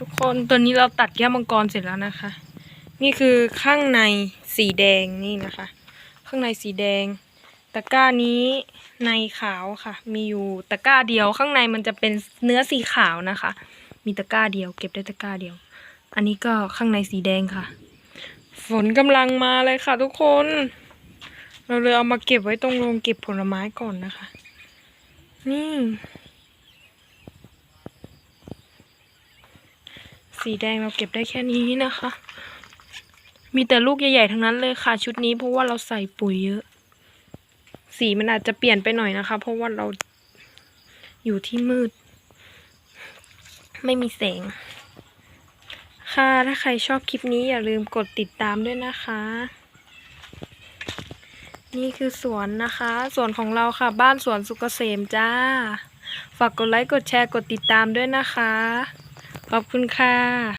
ทุกคนตัวนี้เราตัดแก้วมังกรเสร็จแล้วนะคะ นี่คือข้างในสีแดงนี่นะคะ ข้างในสีแดง ตะกร้านี้ในขาวค่ะ มีอยู่ตะกร้าเดียวข้างในมันจะเป็นเนื้อสีขาวนะคะ มีตะกร้าเดียว เก็บได้ตะกร้าเดียว อันนี้ก็ข้างในสีแดงค่ะ ฝนกำลังมาเลยค่ะ ทุกคน เราเลยเอามาเก็บไว้ตรงโรงเก็บผลไม้ก่อนนะคะ นี่ สีแดงเราเก็บได้แค่นี้นะคะ มีแต่ลูกใหญ่ๆทั้งนั้นเลยค่ะ ชุดนี้เพราะว่าเราใส่ปุ๋ยเยอะ สีมันอาจจะเปลี่ยนไปหน่อยนะคะ เพราะว่าเราอยู่ที่มืด ไม่มีแสง ค่ะถ้าใครชอบคลิปนี้อย่าลืมกดติดตามด้วยนะคะ นี่คือสวนนะคะ สวนของเราค่ะ บ้านสวนสุกเกษมจ้า ฝากกดไลค์กดแชร์กดติดตามด้วยนะคะ ขอบคุณค่ะ